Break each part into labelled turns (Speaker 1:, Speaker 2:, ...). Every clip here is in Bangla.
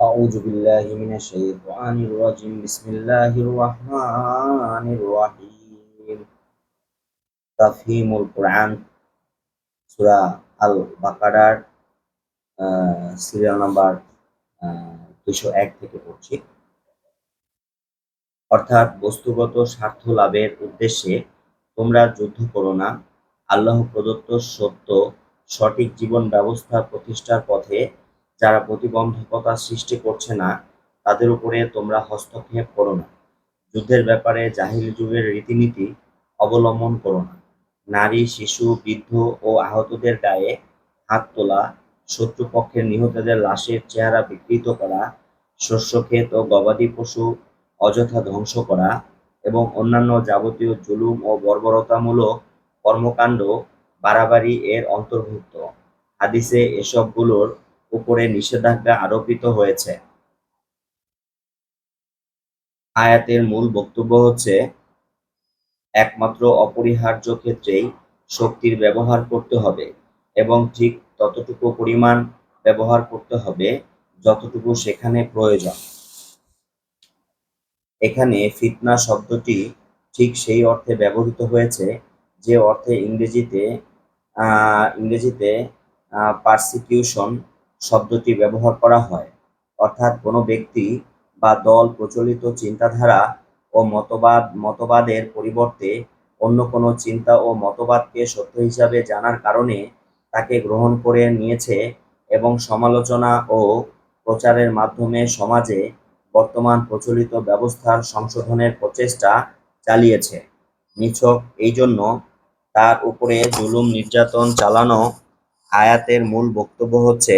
Speaker 1: أعوذ بالله من الشيطان الرجيم بسم الله الرحمن الرحيم তাফহিমুল কোরআন সূরা আল বাকারার সিরিয়াল নাম্বার দুশো এক থেকে পড়ছি অর্থাৎ বস্তুগত স্বার্থ লাভের উদ্দেশ্যে তোমরা যুদ্ধ করো না আল্লাহ প্রদত্ত সত্য সঠিক জীবন ব্যবস্থা প্রতিষ্ঠার পথে যারা প্রতিবন্ধকতা সৃষ্টি করছে না, তাদের উপরে তোমরা হস্তক্ষেপ করো না। যুদ্ধের ব্যাপারে জাহিল যুগের রীতিনীতি অবলম্বন করো না। নারী, শিশু, বৃদ্ধ ও আহতদের গায়ে হাত তোলা, শত্রুপক্ষের নিহতদের লাশের চেহারা বিকৃত করা, শস্যক্ষেত ও গবাদি পশু অযথা ধ্বংস করা এবং অন্যান্য যাবতীয় জুলুম ও বর্বরতামূলক কর্মকাণ্ড বাড়াবাড়ি এর অন্তর্ভুক্ত। হাদিসে এসবগুলোর উপরে নিষেধাজ্ঞা আরোপিত হয়েছে। আয়াতের মূল বক্তব্য হচ্ছে, একমাত্র অপরিহার্য ক্ষেত্রেই শক্তির ব্যবহার করতে হবে এবং ঠিক ততটুকু পরিমাণ ব্যবহার করতে হবে যতটুকু সেখানে প্রয়োজন। এখানে ফিতনা শব্দটি ঠিক সেই অর্থে ব্যবহৃত হয়েছে যে অর্থে ইংরেজিতে ইংরেজিতে পারসিকিউশন শব্দটি ব্যবহার করা হয়। অর্থাৎ কোনো ব্যক্তি বা দল প্রচলিত চিন্তাধারা ও মতবাদ, মতবাদের পরিবর্তে অন্য কোনো চিন্তা ও মতবাদকে সত্য হিসাবে জানার কারণে তাকে গ্রহণ করে নিয়েছে এবং সমালোচনা ও প্রচারের মাধ্যমে সমাজে বর্তমান প্রচলিত ব্যবস্থার সংশোধনের প্রচেষ্টা চালিয়েছে। নিছক, এই জন্য তার উপরে জুলুম, নির্যাতন চালানো আয়াতের মূল বক্তব্য হচ্ছে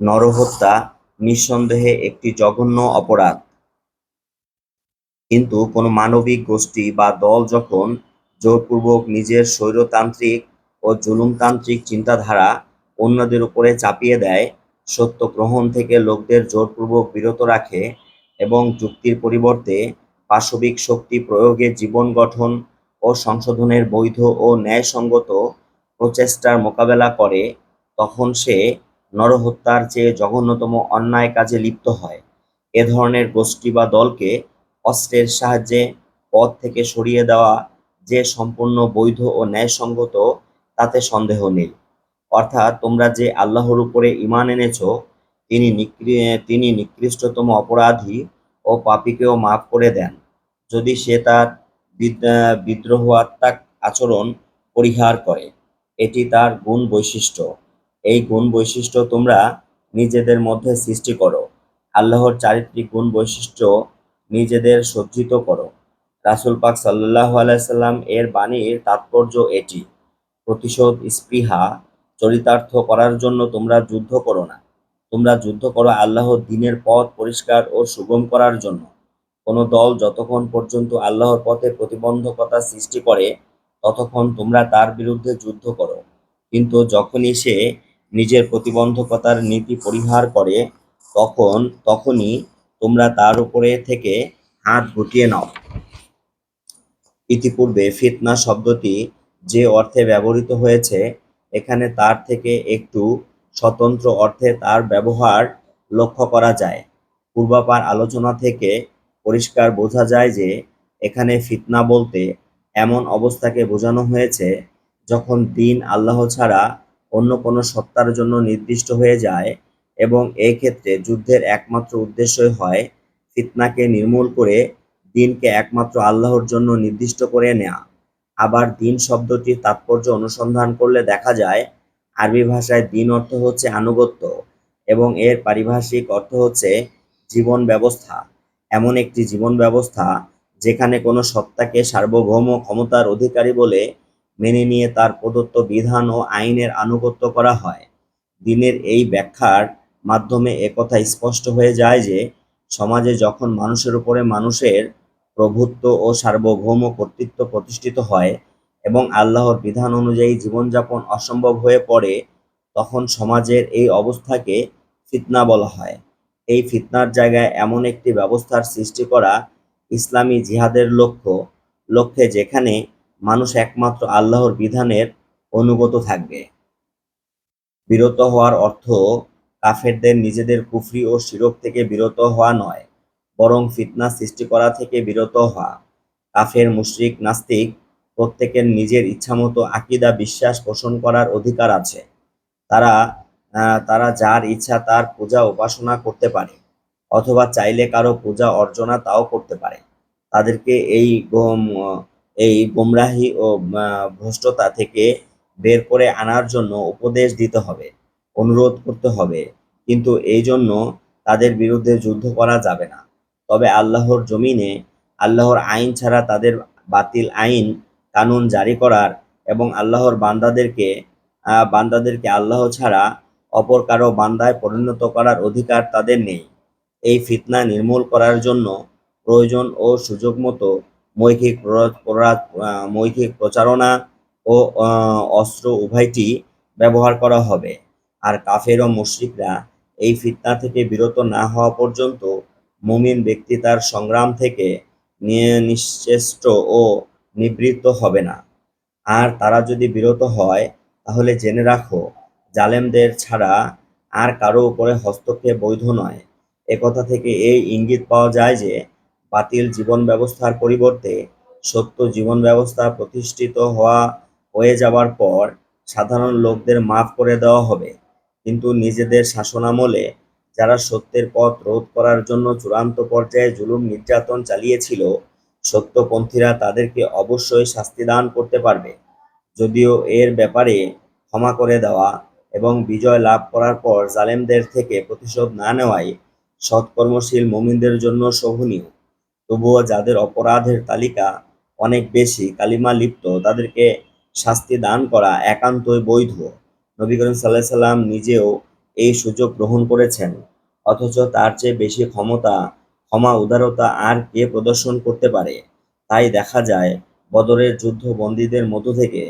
Speaker 1: নরহত্যা নিঃসন্দেহে একটি জঘন্য অপরাধ। কিন্তু কোনো মানবিক গোষ্ঠী বা দল যখন জোরপূর্বক নিজের স্বৈরতান্ত্রিক ও জুলুমতান্ত্রিক চিন্তাধারা অন্যদের উপরে চাপিয়ে দেয়, সত্য গ্রহণ থেকে লোকদের জোরপূর্বক বিরত রাখে এবং যুক্তির পরিবর্তে পাশবিক শক্তি প্রয়োগে জীবন গঠন ও সংশোধনের বৈধ ও ন্যায়সঙ্গত প্রচেষ্টার মোকাবেলা করে, তখন সে নরহত্যার চেয়ে জঘন্যতম অন্যায় কাজে লিপ্ত হয়। এ ধরনের গোষ্ঠী বা দলকে অস্ত্রের সাহায্যে পথ থেকে সরিয়ে দেওয়া যে সম্পূর্ণ বৈধ ও ন্যায়সঙ্গত, তাতে সন্দেহ নেই। অর্থাৎ তোমরা যে আল্লাহর উপরে ইমান এনেছ, তিনি তিনি নিকৃষ্টতম অপরাধী ও পাপীকেও মাফ করে দেন। যদি সে তার বিদ্রোহাত্মাক আচরণ পরিহার করে, এটি তার গুণ বৈশিষ্ট্য। এই গুণ বৈশিষ্ট্য তোমরা নিজেদের মধ্যে সৃষ্টি করো। আল্লাহর চারিত্রিক গুণ বৈশিষ্ট্য নিজেদের সজ্জিত করো। রাসুল পাক সাল্লাহ আলাইসাল্লাম এর বাণীর তাৎপর্য এটি, প্রতিশোধ, স্পৃহা, চরিতার্থ করার জন্য তোমরা যুদ্ধ করো না। তোমরা যুদ্ধ করো আল্লাহর দিনের পথ পরিষ্কার ও সুগম করার জন্য। কোনো দল যতক্ষণ পর্যন্ত আল্লাহর পথে প্রতিবন্ধকতা সৃষ্টি করে, ততক্ষণ তোমরা তার বিরুদ্ধে যুদ্ধ করো। কিন্তু যখনই সে নিজের প্রতিবন্ধকতার নীতি পরিহার করে, তখন, তখনই তোমরা তার উপরে থেকে হাত গুটিয়ে নাও। ইতিপূর্বে ফিতনা শব্দটি যে অর্থে ব্যবহৃত হয়েছে, এখানে তার থেকে একটু স্বতন্ত্র অর্থে তার ব্যবহার লক্ষ্য করা যায়। পূর্বাপার আলোচনা থেকে পরিষ্কার বোঝা যায় যে, এখানে ফিতনা বলতে এমন অবস্থাকে বোঝানো হয়েছে যখন দিন আল্লাহ ছাড়া অন্য কোনো সত্তার জন্য নির্দিষ্ট হয়ে যায় এবং ক্ষেত্রে যুদ্ধের একমাত্র উদ্দেশ্যই হয় ফিতনাকে নির্মূল করে দিনকে একমাত্র আল্লাহর জন্য নির্দিষ্ট করে নেয়া। আবার দিন শব্দটির তাৎপর্য অনুসন্ধান করলে দেখা যায়, আরবি ভাষায় দিন অর্থ হচ্ছে আনুগত্য এবং এর পারিভাষিক অর্থ হচ্ছে জীবন ব্যবস্থা। এমন একটি জীবন ব্যবস্থা যেখানে কোনো সত্তাকে সার্বভৌম ক্ষমতার অধিকারী বলে মেনে নিয়ে তার প্রদত্ত বিধান ও আইনের আনুগত্য করা হয়। দিনের এই ব্যাখ্যার মাধ্যমে একথা স্পষ্ট হয়ে যায় যে, সমাজে যখন মানুষের উপরে মানুষের প্রভুত্ব ও সার্বভৌম কর্তৃত্ব প্রতিষ্ঠিত হয় এবং আল্লাহর বিধান অনুযায়ী জীবনযাপন অসম্ভব হয়ে পড়ে, তখন সমাজের এই অবস্থাকে ফিতনা বলা হয়। এই ফিতনার জায়গায় এমন একটি ব্যবস্থার সৃষ্টি করা ইসলামী জিহাদের লক্ষ্য, লক্ষ্যে যেখানে মানুষ একমাত্র আল্লাহর বিধানের অনুগত থাকবে। বিরত হওয়ার অর্থ কাফেরদের নিজেদের কুফরি ও শিরক থেকে বিরত হওয়া নয়, বরং ফিতনা সৃষ্টি করা থেকে বিরত হওয়া। কাফের, মুশরিক, নাস্তিক প্রত্যেকের নিজের ইচ্ছামতো আকিদা বিশ্বাস পোষণ করার অধিকার আছে। তারা তারা যার ইচ্ছা তার পূজা উপাসনা করতে পারে, অথবা চাইলে কারও পূজা অর্চনা তাও করতে পারে। তাদেরকে এই এই গোমরাহি ও ভ্রষ্টতা থেকে বের করে আনার জন্য উপদেশ দিতে হবে, অনুরোধ করতে হবে। কিন্তু এই জন্য তাদের বিরুদ্ধে যুদ্ধ করা যাবে না। তবে আল্লাহর জমিনে, আল্লাহর আইন ছাড়া তাদের বাতিল আইন কানুন জারি করার এবং আল্লাহর বান্দাদেরকে বান্দাদেরকে আল্লাহ ছাড়া অপর কারও বান্দায় পরিণত করার অধিকার তাদের নেই। এই ফিতনা নির্মূল করার জন্য প্রয়োজন ও সুযোগ মতো মৌখিক মৌখিক প্রচারণা ও অস্ত্র উভয়টি ব্যবহার করা হবে। আর কাফের ও মুশরিকরা এই ফিতনা থেকে বিরত না হওয়া পর্যন্ত মুমিন ব্যক্তি তার সংগ্রাম থেকে নিশ্চেষ্ট ও নিবৃত্ত হবে না। আর তারা যদি বিরত হয়, তাহলে জেনে রাখো, জালেমদের ছাড়া আর কারও উপরে হস্তক্ষেপ বৈধ নয়। একথা থেকে এই ইঙ্গিত পাওয়া যায় যে বাতিল জীবন ব্যবস্থার পরিবর্তে সত্য জীবন ব্যবস্থা প্রতিষ্ঠিত হওয়া হয়ে যাবার পর সাধারণ লোকদের মাফ করে দেওয়া হবে। কিন্তু নিজেদের শাসনামলে যারা সত্যের পথ রোধ করার জন্য চূড়ান্ত পর্যায়ে জুলুম নির্যাতন চালিয়েছিল, সত্যপন্থীরা তাদেরকে অবশ্যই শাস্তি দান করতে পারবে। যদিও এর ব্যাপারে ক্ষমা করে দেওয়া এবং বিজয় লাভ করার পর জালেমদের থেকে প্রতিশোধ না নেওয়াই সৎকর্মশীল মুমিনদের জন্য শোভনীয়। তবুও যাদের অপরাধের তালিকা অনেক বেশি, কালিমা লিপ্ত, তাদেরকে শাস্তি দান করা একান্তই বৈধ। নবী করিম সাল্লাহ সাল্লাম নিজেও এই সুযোগ গ্রহণ করেছেন। অথচ তার চেয়ে বেশি ক্ষমতা, ক্ষমা, উদারতা আর কে প্রদর্শন করতে পারে? তাই দেখা যায়, বদরের যুদ্ধ বন্দীদের মধ্য থেকে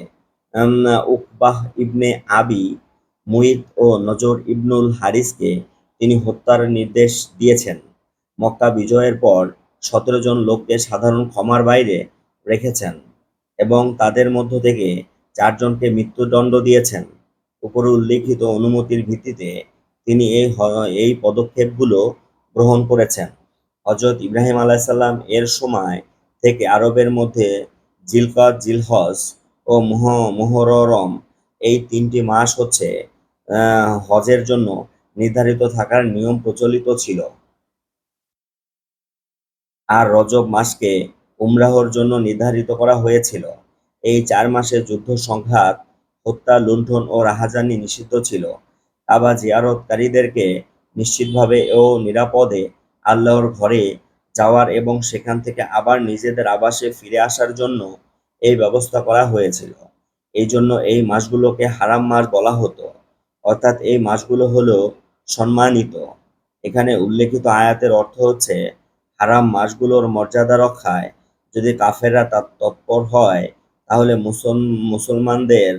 Speaker 1: উকবাহ ইবনে আবি মুইত ও নজর ইবনুল হারিসকে তিনি হত্যার নির্দেশ দিয়েছেন। মক্কা বিজয়ের পর সতেরো জন লোককে সাধারণ ক্ষমার বাইরে রেখেছেন এবং তাদের মধ্য থেকে চারজনকে মৃত্যুদণ্ড দিয়েছেন। উপরে উল্লেখিত অনুমতির ভিত্তিতে তিনি এই এই পদক্ষেপগুলো গ্রহণ করেছেন। হজরত ইব্রাহিম আলাইসাল্লাম এর সময় থেকে আরবের মধ্যে জিলকদ জিলহজ ও মুহ, মুহররম এই তিনটি মাস হচ্ছে হজের জন্য নির্ধারিত থাকার নিয়ম প্রচলিত ছিল। আর রজব মাসকে উমরাহর জন্য নির্ধারিত করা হয়েছিল। এই চার মাসে যুদ্ধ সংঘাত, হত্যা, লুণ্ঠন ও রাহাজানি নিষিদ্ধ ছিল। আবার জিয়ারতকারীদেরকে নিশ্চিতভাবে ও নিরাপদে আল্লাহর ঘরে যাওয়ার এবং সেখান থেকে আবার নিজেদের আবাসে ফিরে আসার জন্য এই ব্যবস্থা করা হয়েছিল। এই জন্য এই মাসগুলোকে হারাম মাস বলা হতো। অর্থাৎ এই মাসগুলো হলো সম্মানিত। এখানে উল্লেখিত আয়াতের অর্থ হচ্ছে হারাম মাসগুলোর মর্যাদা রক্ষায় যদি কাফেররা তার তৎপর হয়, তাহলে মুসল, মুসলমানদের,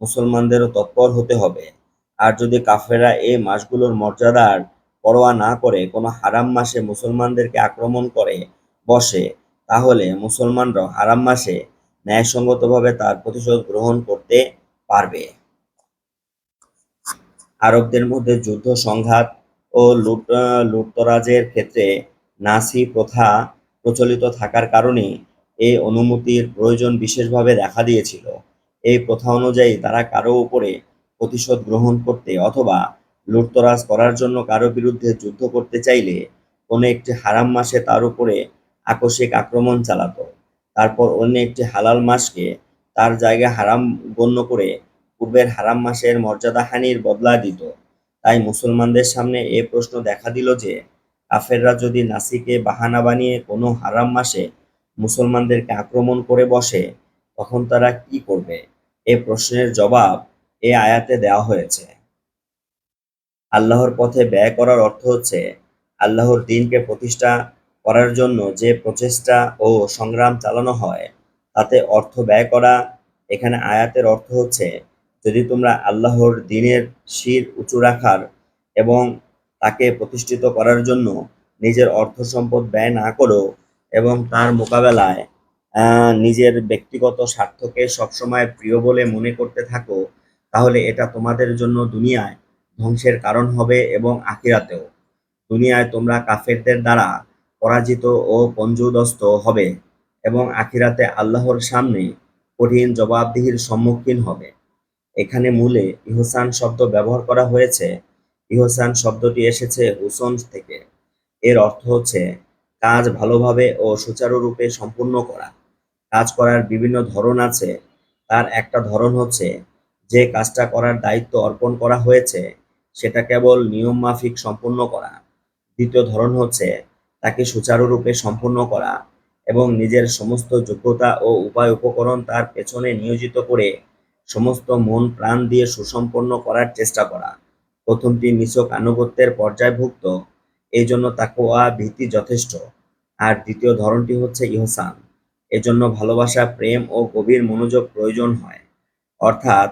Speaker 1: মুসলমানদেরও তৎপর হতে হবে। আর যদি কাফেররা এই মাসগুলোর মর্যাদার পরোয়া না করে, কোনো হারাম মাসে মুসলমানদেরকে আক্রমণ করে, বসে, তাহলে মুসলমানরাও হারাম মাসে ন্যায়সঙ্গতভাবে তার প্রতিশোধ গ্রহণ করতে পারবে। আরবদের মধ্যে যুদ্ধ, সংঘাত ও লুট লুটতরাজের ক্ষেত্রে নাসি প্রথা প্রচলিত থাকার কারণে এই অনুমতির প্রয়োজন বিশেষভাবে দেখা দিয়েছিল। এই প্রথা অনুযায়ী তারা কারও উপরে প্রতিশোধ গ্রহণ করতে অথবা লুটতরাজ করার জন্য কারও বিরুদ্ধে যুদ্ধ করতে চাইলে কোনো একটি হারাম মাসে তার উপরে আকস্মিক আক্রমণ চালাতো। তারপর অন্য একটি হালাল মাসকে তার জায়গায় হারাম গণ্য করে পূর্বের হারাম মাসের মর্যাদাহানির বদলা দিত। তাই মুসলমানদের সামনে এ প্রশ্ন দেখা দিল যে কাফেররা যদি নাসিকে বাহানা বানিয়ে কোনো হারাম মাসে মুসলমানদেরকে আক্রমণ করে বসে, তখন তারা কি করবে? এ প্রশ্নের জবাব এ আয়াতে দেওয়া হয়েছে। আল্লাহর পথে ব্যয় করার অর্থ হচ্ছে, আল্লাহর দিনকে প্রতিষ্ঠা করার জন্য যে প্রচেষ্টা ও সংগ্রাম চালানো হয়, তাতে অর্থ ব্যয় করা। এখানে আয়াতের অর্থ হচ্ছে, যদি তোমরা আল্লাহর দিনের শির উঁচু রাখার এবং তাকে প্রতিষ্ঠিত করার জন্য নিজের অর্থ সম্পদ ব্যয় না করো এবং তার মোকাবেলায় নিজের ব্যক্তিগত স্বার্থকে সবসময় প্রিয় বলে মনে করতে থাকো, তাহলে এটা তোমাদের জন্য দুনিয়ায় ধ্বংসের কারণ হবে এবং আখিরাতেও। দুনিয়ায় তোমরা কাফেরদের দ্বারা পরাজিত ও পঞ্জুদস্ত হবে এবং আখিরাতে আল্লাহর সামনে কঠিন জবাবদিহির সম্মুখীন হবে। এখানে মূলে ইহসান শব্দ ব্যবহার করা হয়েছে ইহসান শব্দটি এসেছে হুসন থেকে। এর অর্থ হচ্ছে, কাজ ভালোভাবে ও সুচারুরূপে সম্পূর্ণ করা। কাজ করার বিভিন্ন ধরন আছে। তার একটা ধরন হচ্ছে, যে কাজটা করার দায়িত্ব অর্পণ করা হয়েছে, সেটা কেবল নিয়ম মাফিক সম্পূর্ণ করা। দ্বিতীয় ধরন হচ্ছে, তাকে সুচারুরূপে সম্পূর্ণ করা এবং নিজের সমস্ত যোগ্যতা ও উপায় উপকরণ তার পেছনে নিয়োজিত করে, সমস্ত মন প্রাণ দিয়ে সুসম্পন্ন করার চেষ্টা করা। প্রথমটি নিছক আনুগত্যের পর্যায়ভুক্ত। এই জন্য তাকোয়া ভীতি যথেষ্ট। আর দ্বিতীয় ধরনটি হচ্ছে ইহসান। এজন্য ভালোবাসা, প্রেম ও গভীর মনোযোগ প্রয়োজন হয়। অর্থাৎ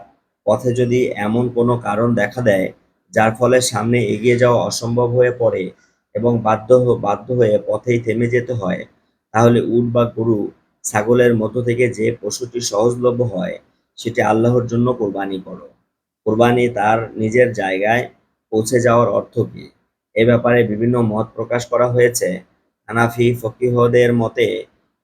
Speaker 1: পথে যদি এমন কোনো কারণ দেখা দেয়, যার ফলে সামনে এগিয়ে যাওয়া অসম্ভব হয়ে পড়ে এবং বাধ্য বাধ্য হয়ে পথেই থেমে যেতে হয়, তাহলে উট বা গরু ছাগলের মধ্য থেকে যে পশুটি সহজলভ্য হয়, সেটি আল্লাহর জন্য কোরবানি করো। কোরবানি তার নিজের জায়গায় পৌঁছে যাওয়ার অর্থ কী? এ ব্যাপারে বিভিন্ন মত প্রকাশ করা হয়েছে। হানাফি ফকিহদের মতে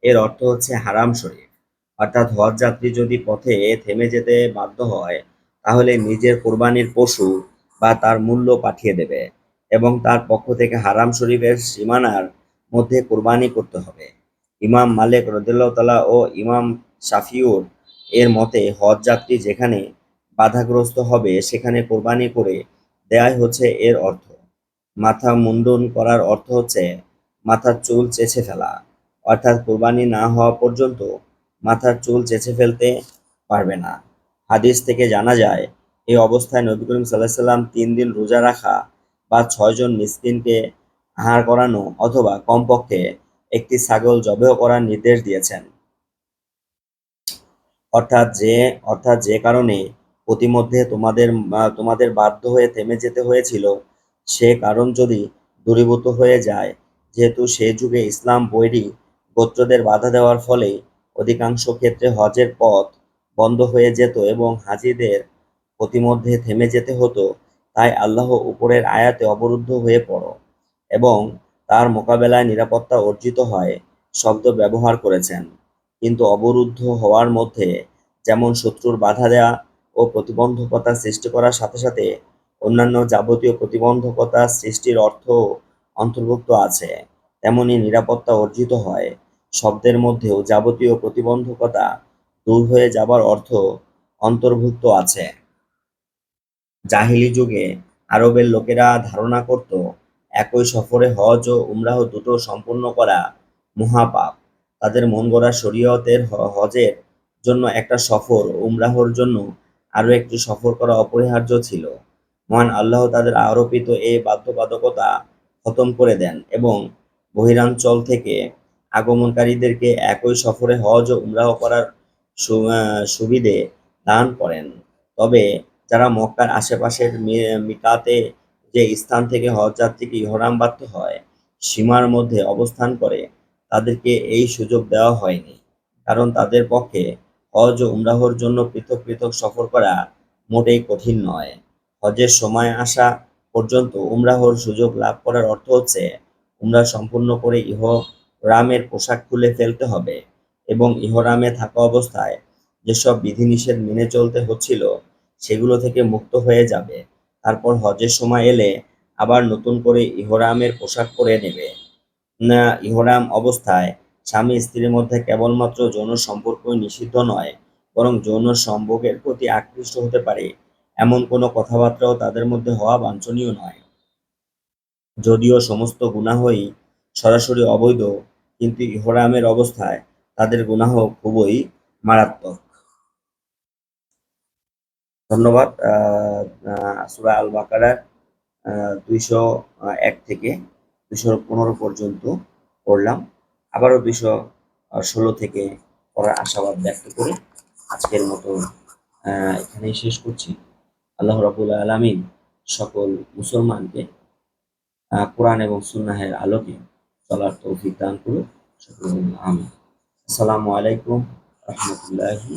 Speaker 1: এর অর্থ হচ্ছে হারাম শরীফ। অর্থাৎ হজ যাত্রী যদি পথে থেমে যেতে বাধ্য হয়, তাহলে নিজের কোরবানির পশু বা তার মূল্য পাঠিয়ে দেবে এবং তার পক্ষ থেকে হারাম শরীফের সীমানার মধ্যে কোরবানি করতে হবে। ইমাম মালিক রদুল্লাহ তালা ও ইমাম শাফিউর এর মতে হজ যাত্রী যেখানে বাধাগ্রস্ত হবে, সেখানে কোরবানি করে দেয়াই হচ্ছে এর অর্থ। মাথা মুন্ডন করার অর্থ হচ্ছে মাথার চুল চেঁচে ফেলা। অর্থাৎ কোরবানি না হওয়া পর্যন্ত মাথার চুল চেঁচে ফেলতে পারবে না। হাদিস থেকে জানা যায়, এই অবস্থায় নবী করিম সাল্লাহ সাল্লাম তিন দিন রোজা রাখা বা ছয়জন মিসকিনকে আহার করানো অথবা কমপক্ষে একটি ছাগল জবেহ করার নির্দেশ দিয়েছেন। অর্থাৎ যে অর্থাৎ যে কারণে প্রতিমধ্যে তোমাদের তোমাদের বাধ্য হয়ে থেমে যেতে হয়েছিল। সে কারণ যদি দূরীভূত হয়ে যায়, যেহেতু সে যুগে ইসলাম বৈরী গোত্রদের বাধা দেওয়ার ফলে অধিকাংশ ক্ষেত্রে হজের পথ বন্ধ হয়ে যেত এবং হাজিদের প্রতিমধ্যে থেমে যেতে হতো, তাই আল্লাহ উপরের আয়াতে অবরুদ্ধ হয়ে পড়ো এবং তার মোকাবেলায় নিরাপত্তা অর্জিত হয় শব্দ ব্যবহার করেছেন। কিন্তু অবরুদ্ধ হওয়ার মধ্যে যেমন শত্রুর বাধা দেওয়া ও প্রতিবন্ধকতা সৃষ্টি করার সাথে সাথে অন্যান্য যাবতীয় প্রতিবন্ধকতা সৃষ্টির অর্থ অন্তর্ভুক্ত আছে। তেমনি নিরাপত্তা অর্জিত হয়। শব্দের মধ্যেও যাবতীয় প্রতিবন্ধকতা দূর হয়ে যাবার অর্থ অন্তর্ভুক্ত আছে। জাহিলি যুগে আরবের লোকেরা ধারণা করত, একই সফরে হজ ও উমরাহ দুটো সম্পূর্ণ করা মহাপাপ। তাদের মন গড়া শরীয়তের হজের জন্য একটা সফর উমরাহর জন্য আরও একটি সফর করা অপরিহার্য ছিল। মহান আল্লাহ তাদের আরোপিত এই বাধ্যবাধকতা খতম করে দেন এবং বহিরাঞ্চল থেকে আগমনকারীদেরকে একই সফরে হজ ও উমরাহ করার সুবিধে দান করেন। তবে যারা মক্কার আশেপাশের মিকাতে যে স্থান থেকে হজ যাত্রীকে ইহরাম বাঁধতে হয়, সীমার মধ্যে অবস্থান করে, তাদেরকে এই সুযোগ দেওয়া হয়নি। কারণ তাদের পক্ষে হজ ও উমরাহর জন্য পৃথক পৃথক সফর করা মোটেই কঠিন নয়। হজের সময় আসা পর্যন্ত উমরাহর সুযোগ লাভ করার অর্থ হচ্ছে, উমরা সম্পূর্ণ করে ইহরামের পোশাক খুলে ফেলতে হবে এবং ইহরামে থাকা অবস্থায় যেসব বিধিনিষেধ মেনে চলতে হচ্ছিল, সেগুলো থেকে মুক্ত হয়ে যাবে। তারপর হজের সময় এলে আবার নতুন করে ইহরামের পোশাক পরে নেবে। না, ইহরাম অবস্থায় স্বামী স্ত্রীর মধ্যে কেবলমাত্র যৌন সম্পর্কই নিষিদ্ধ নয়, বরং যৌন সম্ভোগের প্রতি আকৃষ্ট হতে পারে। এমন কোনো কথাবার্তাও তাদের মধ্যে হওয়া বাঞ্ছনীয় নয়। যদিও সমস্ত গুনাহই সরাসরি অবৈধ, কিন্তু ইহরামের অবস্থায় তাদের গুনাহ খুবই মারাত্মক। ধন্যবাদ সুরা আল বাকারার দুইশো এক থেকে দুইশো পনেরো পর্যন্ত পড়লাম। আবারও দুইশো ষোলো থেকে পড়ার আশাবাদ ব্যক্ত করে আজকের মতো এখানেই শেষ করছি। আল্লাহ রাবুল আলমিন সকল মুসলমানকে কোরআন এবং সুন্নাহের আলোকে চলার তৌফিক দান করুক। সকল আমি আসসালামু আলাইকুম রহমতুল্লাহি